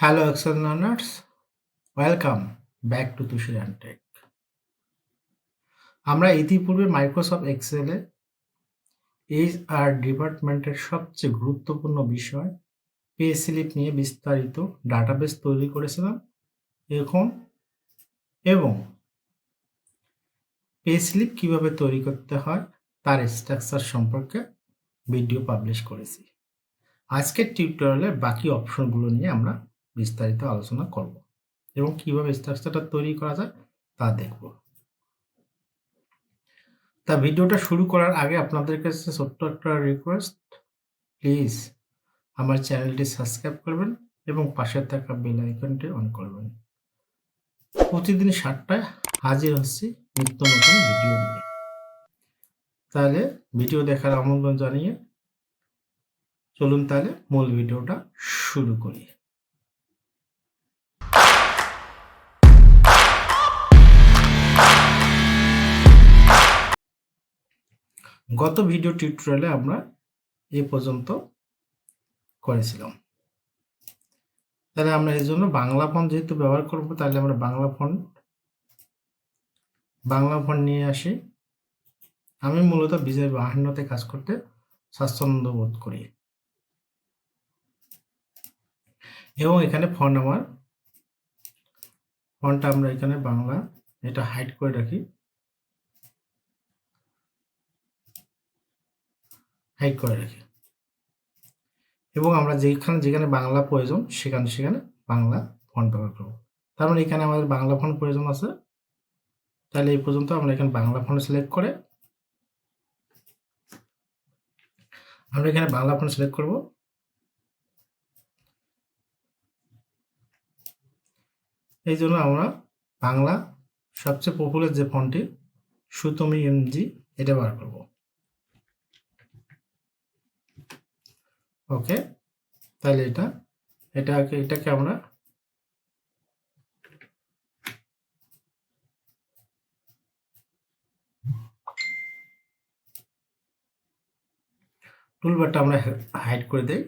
Hello, Excel learners. Welcome back to Tushir tech আমরা ইতিপূর্বে Microsoft এক্সেলে H R ডিপার্টমেন্টের সবচেয়ে গুরুত্বপূর্ণ বিষয় পে স্লিপ নিয়ে বিস্তারিত ডাটাবেস তৈরি করেছিলাম। এখন এবং পে স্লিপ কীভাবে তৈরি করতে হয় তার স্ট্রাকচার সম্পর্কে ভিডিও পাবলিশ করেছি। আজকের টিউটোরিয়ালে বাকি অপশনগুলো নিয়ে আমরা বিস্তারিত আলোচনা করব এবং কীভাবে স্ট্রাকচারটা তৈরি করা যায় তা দেখব। তা ভিডিওটা শুরু করার আগে আপনাদের কাছে ছোট্ট একটা রিকোয়েস্ট প্লিজ আমার চ্যানেলটি সাবস্ক্রাইব করবেন এবং পাশে থাকা বেল আইকনটি অন করবেন। প্রতিদিন সাতটায় হাজির হচ্ছি নিত্য নতুন ভিডিও নিয়ে। তাহলে ভিডিও দেখার আমন্ত্রণ জানিয়ে চলুন তাহলে মূল ভিডিওটা শুরু করি। গত ভিডিও টিউটোরিয়ালে আমরা এ পর্যন্ত করেছিলাম। তাহলে আমরা এই জন্য বাংলা ফন্ট যেহেতু ব্যবহার করব, তাহলে আমরা বাংলা ফন্ট বাংলা ফন্ট নিয়ে আসি। আমি মূলত বিজয় বাহান্নতে কাজ করতে স্বাচ্ছন্দ্য বোধ করি। এবং এখানে ফন্ট আমার ফন্টটা আমরা এখানে বাংলা, এটা হাইড করে রাখি। হাইড করে রাখি। এবং আমরা যেখানে যেখানে বাংলা প্রয়োজন, সেখানে সেখানে বাংলা ফন্ট ব্যবহার করব। তার মানে এখানে আমাদের বাংলা ফন্ট প্রয়োজন আছে। তাহলে এই পর্যন্ত আমরা এখানে বাংলা ফন্ট সিলেক্ট করে, আমরা এখানে বাংলা ফন্ট সিলেক্ট করব। এই জন্য আমরা বাংলা সবচেয়ে পপুলার যে ফন্টটি সুতমি এমজি, এটা ব্যবহার করব। ওকে, তাহলে এটা, এটাকে এটাকে আমরা টুলবারটা আমরা হাইড করে দেই।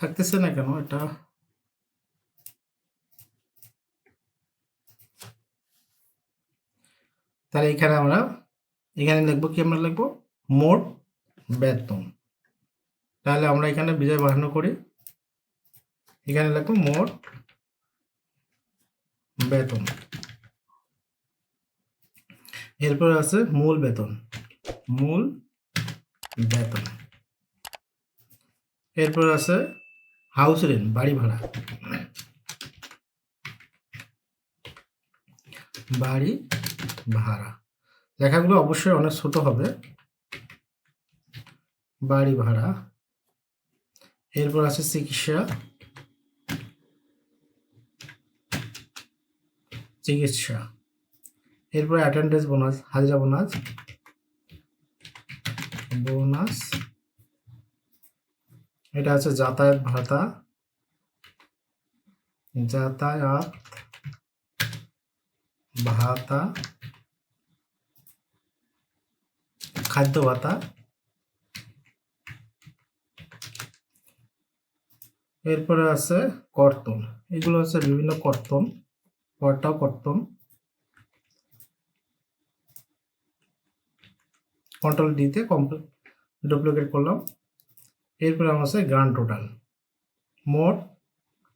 থাকতেছে না কেন এটা? তাহলে এখানে আমরা, এখানে লিখব কি আমরা লিখব? মোট বেতন। তাহলে আমরা এখানে বিজয় বাহান্ন করি। এখানে লিখব মোট বেতন। এরপর আছে মূল বেতন। মূল বেতন। এরপর আছে হাউস রেন্ট বাড়ি ভাড়া। বাড়ি ভাড়া। লেখাগুলো অবশ্যই অনেক ছোট হবে। বাড়ি ভাড়া। এরপর আছে চিকিৎসা। চিকিৎসা। এরপর অ্যাটেন্ডেন্স বোনাস হাজিরা বোনাস বোনাস এটা আছে যাতায়াত ভাতা। যাতায়াত ভাতা। খাদ্য ভাতা এরপরে আছে কর্তন। এগুলো হচ্ছে বিভিন্ন কর্তন, পরটাও কর্তন। কন্ট্রোল ডিতে কমপ্লিট ডুপ্লিকেট করলাম। এরপরে আমার আছে গ্রান্ড টোটাল মোট,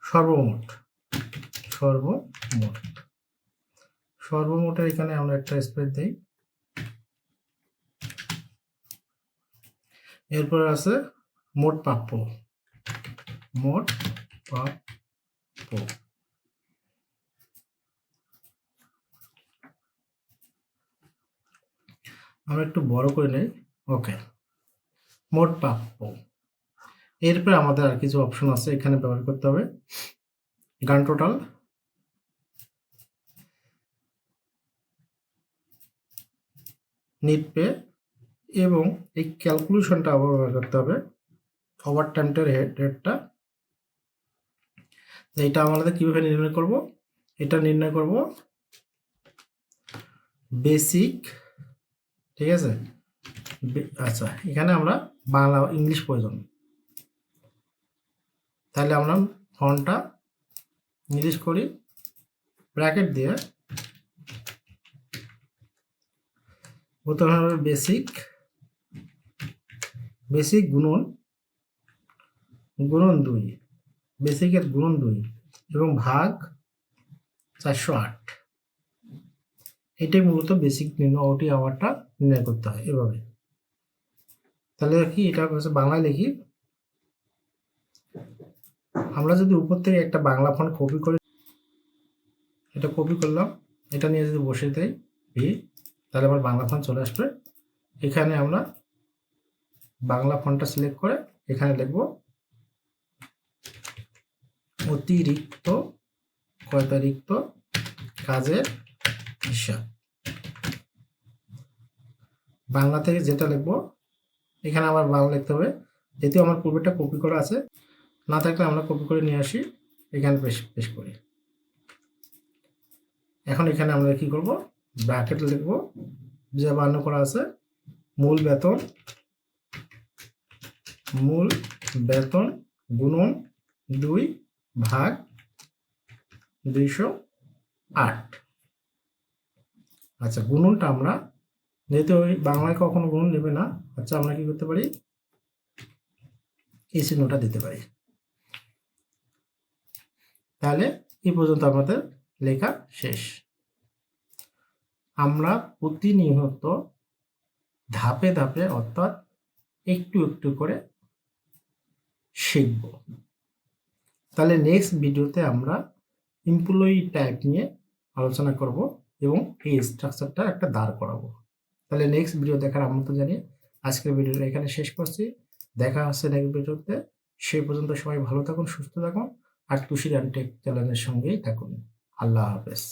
সর্বমোট। সর্বমোট। সর্বমোটের এখানে আমরা একটা স্পেস দিই। এরপর আছে মোট প্রাপ্য। মোট প্রাপ্য। আমরা একটু বড় করে নেই? ওকে। মোট প্রাপ্য। এরপরে আমাদের আর কিছু অপশন আছে, এখানে ব্যবহার করতে হবে। গান টোটাল নিট পে এবং এই ক্যালকুলেশনটা আবার করতে হবে। ওভার টাইমটার হেড রেটটা এটা আমাদের কীভাবে নির্ণয় করব? এটা নির্ণয় করব বেসিক ঠিক আছে? আচ্ছা এখানে আমরা বাংলা, ইংলিশ প্রয়োজন। তাহলে আমরা ফন্টটা ইংলিশ করি ব্র্যাকেট দিয়ে। বেসিক বেসিক গুণন গুণন দুই, বেসিকের গুণন দুই এবং ভাগ চারশো আট। এটাই মূলত বেসিক নির্ণয় ওটি আওয়ারটা নির্ণয় করতে হয় এভাবে। তাহলে কি এটা হচ্ছে বাংলায় লিখি। আমরা যদি উপর থেকে একটা বাংলা ফন্ট কপি করে, এটা কপি করলাম, এটা নিয়ে যদি বসে দেই ভি তাহলে আবার বাংলা ফন্ট চলে আসবে। এখানে আমরা বাংলা ফন্টটা সিলেক্ট করে এখানে লিখব অতিরিক্ত কয়তারিক্ত কাজের হিসাব। বাংলা থেকে যেটা লিখব, এখানে আবার বাংলা লিখতে হবে, যেহেতু আমার পূর্বেটা কপি করা আছে, না থাকলে আমরা কপি করে নিয়ে আসি, এখানে পেশ পেশ করি। এখন এখানে আমরা কি করব, ব্র্যাকেট লিখব, যে বান্ন করা আছে, মূল বেতন মূল বেতন গুণন দুই ভাগ দুইশো আট। আচ্ছা গুণনটা আমরা যেহেতু ওই বাংলায় কখনো গুণন নেবে না আচ্ছা আমরা কি করতে পারি? এই চিহ্নটা দিতে পারি। তাহলে এই পর্যন্ত আমাদের লেখা শেষ। আমরা প্রতিনিয়ত ধাপে ধাপে অর্থাৎ একটু একটু করে শিখব। তাহলে নেক্সট ভিডিওতে আমরা এমপ্লয়ি টাইপ নিয়ে আলোচনা করব এবং এই স্ট্রাকচারটা একটা দাঁড় করাবো। তাহলে নেক্সট ভিডিও দেখার আমন্ত্রণ জানিয়ে আজকের ভিডিওটা এখানে শেষ করছি। দেখা হচ্ছে নেক্সট ভিডিওতে। সেই পর্যন্ত সবাই ভালো থাকুন, সুস্থ থাকুন, আর তুষির অ্যান্টেক চ্যানেলের সঙ্গেই থাকুন। আল্লাহ হাফেজ।